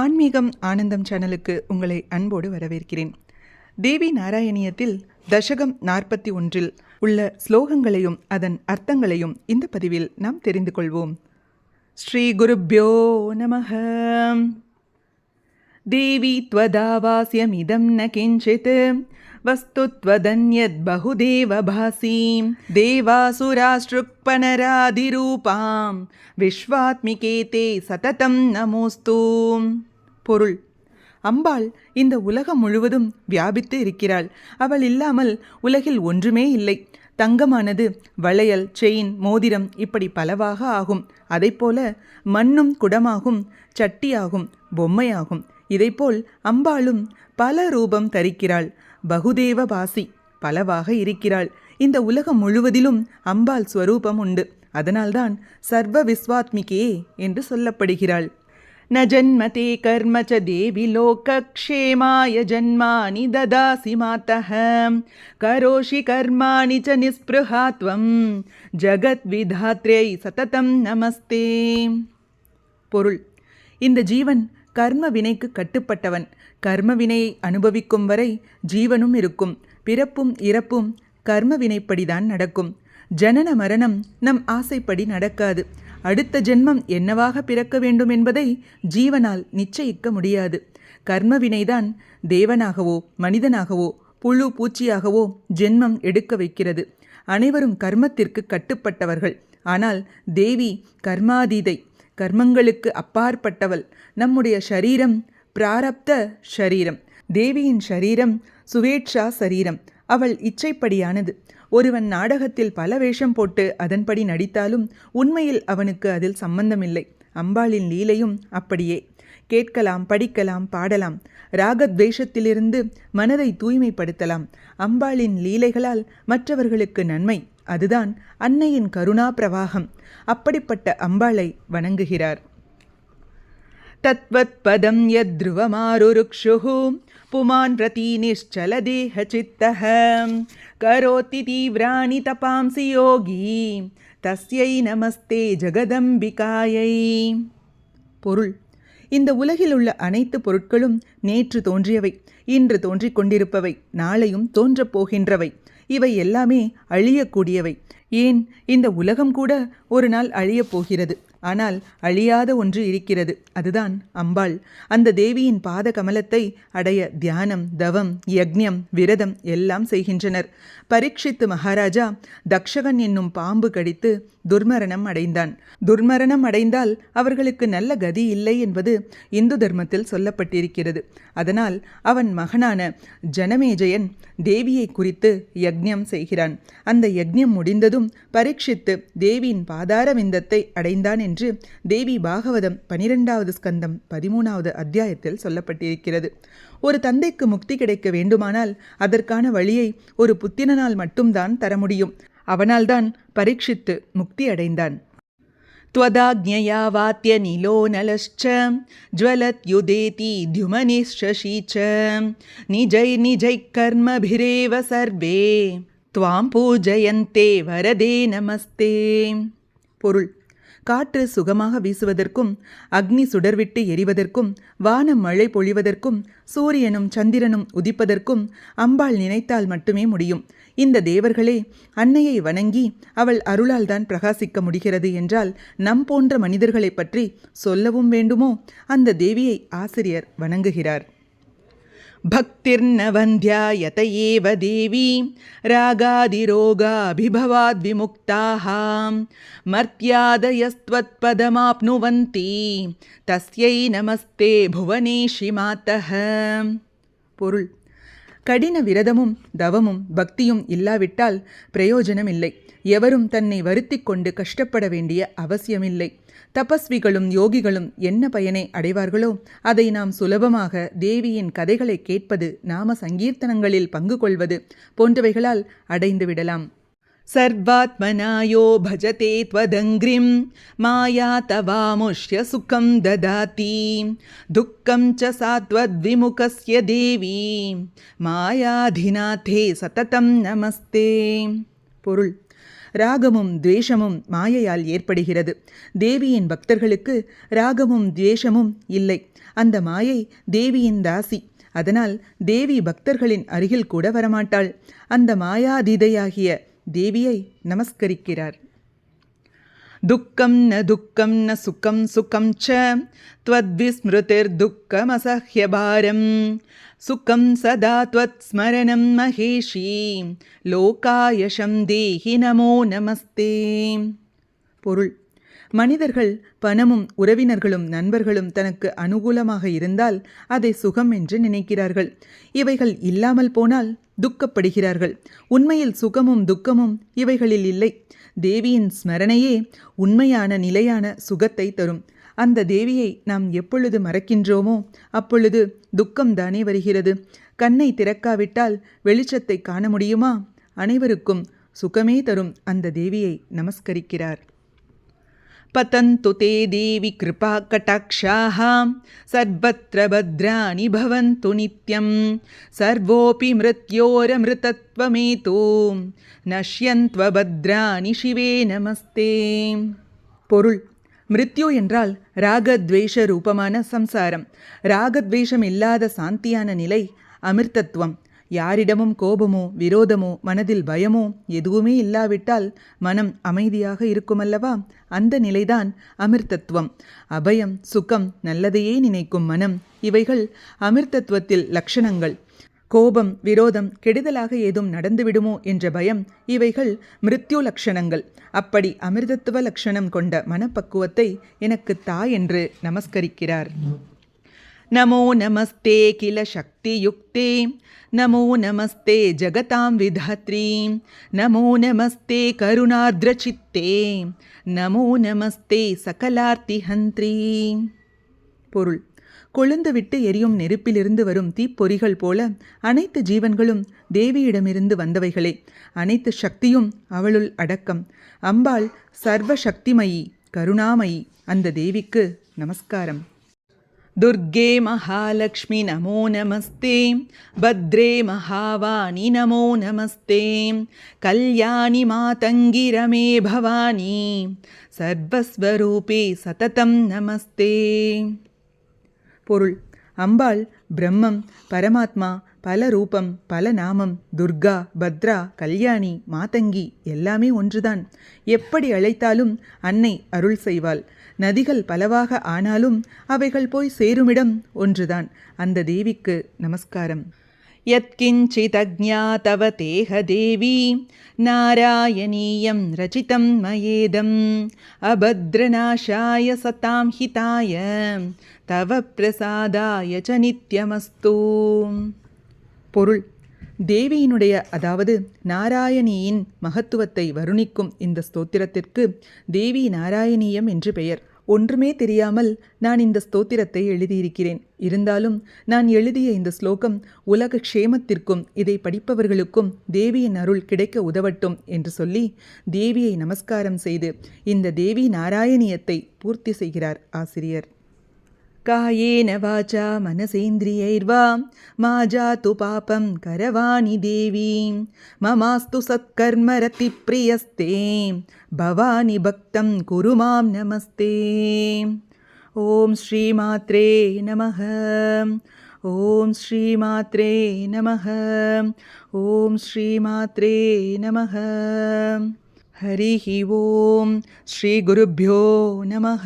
ஆன்மீகம் ஆனந்தம் சேனலுக்கு உங்களை அன்போடு வரவேற்கிறேன். தேவி நாராயணியத்தில் தசகம் நாற்பத்தி ஒன்றில் உள்ள ஸ்லோகங்களையும் அதன் அர்த்தங்களையும் இந்த பதிவில் நாம் தெரிந்து கொள்வோம். ஸ்ரீ குருப்யோ நமகம் देवी त्वदावास्यमिदं न किञ्चित् वस्तु त्वदन्यद्बहुदेव भासीं देवासुराशृक्पनरादिरूपां விஸ்வாத்மிகே தே சததம் நமோஸ்து பொருள் அம்பாள் இந்த உலகம் முழுவதும் வியாபித்து இருக்கிறாள் அவள் இல்லாமல் உலகில் ஒன்றுமே இல்லை தங்கமானது வளையல் செயின் மோதிரம் இப்படி பலவாக ஆகும் அதைப்போல மண்ணும் குடமாகும் சட்டியாகும் பொம்மையாகும் இதைப்போல் அம்பாளும் பல ரூபம் தரிக்கிறாள். பகுதேவ வாசி பலவாக இருக்கிறாள். இந்த உலகம் முழுவதிலும் அம்பாள் ஸ்வரூபம் உண்டு. அதனால்தான் சர்வ விஸ்வாத்மிகே என்று சொல்லப்படுகிறாள். ந ஜன்மதே கர்ம ச தேவி லோகக்ஷேமாய ஜன்மானி ததாசி மாத்தः கரோஷி கர்மாணி ச நிஸ்பிருஹாத்வம் ஜகத்விதாத்ரேய் சததம் நமஸ்தே பொருள். இந்த ஜீவன் கர்ம வினைக்கு கட்டுப்பட்டவன். கர்ம வினையை அனுபவிக்கும் வரை ஜீவனும் இருக்கும். பிறப்பும் இறப்பும் கர்ம வினைப்படிதான் நடக்கும். ஜனன மரணம் நம் ஆசைப்படி நடக்காது. அடுத்த ஜென்மம் என்னவாக பிறக்க வேண்டும் என்பதை ஜீவனால் நிச்சயிக்க முடியாது. கர்ம வினைதான் தேவனாகவோ மனிதனாகவோ புழு பூச்சியாகவோ ஜென்மம் எடுக்க வைக்கிறது. அனைவரும் கர்மத்திற்கு கட்டுப்பட்டவர்கள். ஆனால் தேவி கர்மாதீதை. கர்மங்களுக்கு அப்பாற்பட்டவள். நம்முடைய ஷரீரம் பிராரப்த ஷரீரம் தேவியின் ஷரீரம் சுவேட்சா சரீரம். அவள் இச்சைப்படியானது. ஒருவன் நாடகத்தில் பல வேஷம் போட்டு அதன்படி நடித்தாலும் உண்மையில் அவனுக்கு அதில் சம்பந்தமில்லை. அம்பாளின் லீலையும் அப்படியே. கேட்கலாம் படிக்கலாம் பாடலாம். ராகத்வேஷத்திலிருந்து மனதை தூய்மைப்படுத்தலாம். அம்பாளின் லீலைகளால் மற்றவர்களுக்கு நன்மை. அதுதான் அன்னையின் கருணா பிரவாகம். அப்படிப்பட்ட அம்பாளை வணங்குகிறார். தத்வத்பதம் யத்ருவமாருருக்ஷு புமான் பிரதி நிச்சலதேக சித்தः கரோத்தி தீவிராணி தபாம்சி யோகி. தஸ்யை நமஸ்தே ஜெகதம்பிகாயை. பொருள். இந்த உலகில் உள்ள அனைத்து பொருட்களும் நேற்று தோன்றியவை. இன்று தோன்றிக் கொண்டிருப்பவை. நாளையும் தோன்றப் போகின்றவை. இவை எல்லாமே அழியக்கூடியவை. ஏன்? இந்த உலகம் கூட ஒரு நாள் அழியப் போகிறது. ஆனால் அழியாத ஒன்று இருக்கிறது. அதுதான் அம்பாள். அந்த தேவியின் பாத கமலத்தை அடைய தியானம் தவம் யக்ஞம் விரதம் எல்லாம் செய்கின்றனர். பரீட்சித்து மகாராஜா தக்ஷகன் என்னும் பாம்பு கடித்து துர்மரணம் அடைந்தான். துர்மரணம் அடைந்தால் அவர்களுக்கு நல்ல கதி இல்லை என்பது இந்து தர்மத்தில் சொல்லப்பட்டிருக்கிறது. அதனால் அவன் மகனான ஜனமேஜயன் தேவியை குறித்து யக்ஞம் செய்கிறான். அந்த யக்ஞம் முடிந்ததும் பரீட்சித்து தேவியின் பாதார விந்தத்தை அடைந்தான் என்று தேவி பாகவதம் பனிரெண்டாவது ஸ்கந்தம் பதிமூணாவது அத்தியாயத்தில் சொல்லப்பட்டிருக்கிறது ஒரு தந்தைக்கு முக்தி கிடைக்க வேண்டுமானால் அதற்கான வழியை ஒரு புத்திரனால் மட்டும்தான் தர முடியும் அவனால்தான் பரீட்சித்து முக்தி அடைந்தான் त्वदाज्ञया वात्यनिलो नलश्च ज्वलत्युदेति द्युमनिश्शशी च निजैर्निजैः कर्मभिरेव सर्वे त्वां पूजयन्ते वरदे नमस्ते பொருள் காற்று சுகமாக வீசுவதற்கும் அக்னி சுடர்விட்டு எரிவதற்கும் வானம் மழை பொழிவதற்கும் சூரியனும் சந்திரனும் உதிப்பதற்கும் அம்பாள் நினைத்தால் மட்டுமே முடியும். இந்த தேவர்களே அன்னையை வணங்கி அவள் அருளால் தான் பிரகாசிக்க முடிகிறது என்றால் நம் போன்ற மனிதர்களைப் பற்றி சொல்லவும் வேண்டுமோ? அந்த தேவியை ஆசிரியர் வணங்குகிறார். भक्तिर्न वन्ध्यायत एव देवी रागादिरोगाभिभवाद्विमुक्ताः मर्त्यादयस्त्वत्पदमाप्नुवन्ति तस्यै நமஸ்தே புவனேஷி மாத்தः பொருள் கடின விரதமும் தவமும் பக்தியும் இல்லாவிட்டால் பிரயோஜனமில்லை. எவரும் தன்னை வருத்தி கொண்டு கஷ்டப்பட வேண்டிய அவசியமில்லை. தபஸ்விகளும் யோகிகளும் என்ன பயனை அடைவார்களோ அதை நாம் சுலபமாக தேவியின் கதைகளை கேட்பது நாம சங்கீர்த்தனங்களில் பங்கு கொள்வது போன்றவைகளால் அடைந்து விடலாம் सर्वात्मनायो भजते त्वदङ्घ्रिं माया तवामुष्य सुखं ददाति दुःखं च सा त्वद्विमुखस्य देवी மாயாதிநாதே சததம் நமஸ்தே பொருள் ராகமும் துவேஷமும் மாயையால் ஏற்படுகிறது தேவியின் பக்தர்களுக்கு ராகமும் துவேஷமும் இல்லை அந்த மாயை தேவியின் தாசி அதனால் தேவி பக்தர்களின் அருகில் கூட வரமாட்டாள் அந்த மாயாதீதையாகிய தேவியை நமஸ்கரிக்கிறார் துக்கம் ந துக்கம் ந சுகம் சுகம் ச त्वद्विस्मृतिर्दुःखमसह्यभारं सुखं सदा त्वत्स्मरणं महेशी லோகாயஷம் தேஹி நமோ நமஸ்தே பொருள் மனிதர்கள் பணமும் உறவினர்களும் நண்பர்களும் தனக்கு அனுகூலமாக இருந்தால் அதை சுகம் என்று நினைக்கிறார்கள் இவைகள் இல்லாமல் போனால் துக்கப்படுகிறார்கள். உண்மையில் சுகமும் துக்கமும் இவைகளில் இல்லை. தேவியின் ஸ்மரணையே உண்மையான நிலையான சுகத்தை தரும். அந்த தேவியை நாம் எப்பொழுது மறக்கின்றோமோ அப்பொழுது துக்கம்தானே வருகிறது. கண்ணை திறக்காவிட்டால் வெளிச்சத்தை காண முடியுமா? அனைவருக்கும் சுகமே தரும் அந்த தேவியை நமஸ்கரிக்கிறார். पतन्तु ते देवि कृपाकटाक्षाः सर्वत्र भद्राणि भवन्तु नित्यं सर्वोऽपि मृत्योरमृतत्वमेतो நஷ்யந்த்வபத்ராணி சிவே நமஸ்தே பொருள் மிருத்யு என்றால் ராகத்வேஷ ரூபமான சம்சாரம் ராகத்வேஷம் இல்லாத சாந்தியான நிலை அமிர்தத்துவம் யாரிடமும் கோபமோ விரோதமோ மனதில் பயமோ எதுவுமே இல்லாவிட்டால் மனம் அமைதியாக இருக்குமல்லவா? அந்த நிலைதான் அமிர்தத்துவம். அபயம் சுகம் நல்லதையே நினைக்கும் மனம். இவைகள் அமிர்தத்துவத்தில் லட்சணங்கள். கோபம் விரோதம் கெடுதலாக ஏதும் நடந்துவிடுமோ என்ற பயம் இவைகள் மிருத்யு லட்சணங்கள். அப்படி அமிர்தத்துவ லட்சணம் கொண்ட மனப்பக்குவத்தை எனக்கு தா என்று நமஸ்கரிக்கிறார். நமோ நமஸ்தே கில சக்தியுக்தே. நமோ நமஸ்தே ஜகதாம் விதாத்ரி. நமோ நமஸ்தே கருணார்திரச்சித்தே. நமோ நமஸ்தே சகலார்த்திஹந்திரி. பொருள். கொழுந்துவிட்டு எரியும் நெருப்பிலிருந்து வரும் தீப்பொறிகள் போல அனைத்து ஜீவன்களும் தேவியிடமிருந்து வந்தவைகளே. அனைத்து சக்தியும் அவளுள் அடக்கம். அம்பாள் சர்வ சக்திமயி கருணாமயி அந்த தேவிக்கு நமஸ்காரம். दुर्गे महालक्ष्मि नमो नमस्ते भद्रे महावाणि नमो नमस्ते कल्याणि मातङ्गिरमे भवानी சர்வஸ்வரூபே சததம் நமஸ்தே பொருள் அம்பாள் பிரம்மம் பரமாத்மா பல ரூபம் பல நாமம் துர்கா பத்ரா கல்யாணி மாதங்கி எல்லாமே ஒன்றுதான் எப்படி அழைத்தாலும் அன்னை அருள் செய்வாள் நதிகள் பலவாக ஆனாலும் அவைகள் போய் சேருமிடம் ஒன்றுதான் அந்த தேவிக்கு நமஸ்காரம் यत्किञ्चिदज्ञातव तेह देवी नारायणीयं रचितं मयेदम् अभद्रनाशाय सतां हिताय तव பிரசாதாய ச நித்யமஸ்து பொருள் தேவியினுடைய அதாவது நாராயணியின் மகத்துவத்தை வருணிக்கும் இந்த ஸ்தோத்திரத்திற்கு தேவி நாராயணியம் என்று பெயர். ஒன்றுமே தெரியாமல் நான் இந்த ஸ்தோத்திரத்தை எழுதியிருக்கிறேன். இருந்தாலும் நான் எழுதிய இந்த ஸ்லோகம் உலக க்ஷேமத்திற்கும் இதை படிப்பவர்களுக்கும் தேவியின் அருள் கிடைக்க உதவட்டும் என்று சொல்லி தேவியை நமஸ்காரம் செய்து இந்த தேவி நாராயணியத்தை பூர்த்தி செய்கிறார் ஆசிரியர். कायेन वाचा मनसेन्द्रियैर्वा मा जातु पापं करवाणि देवीं ममास्तु सत्कर्मरतिप्रियस्ते भवानि भक्तं कुरु मां नमस्ते ॐ श्रीमात्रे नमः ॐ श्रीमात्रे नमः ॐ श्रीमात्रे नमः हरिः ॐ श्रीगुरुभ्यो नमः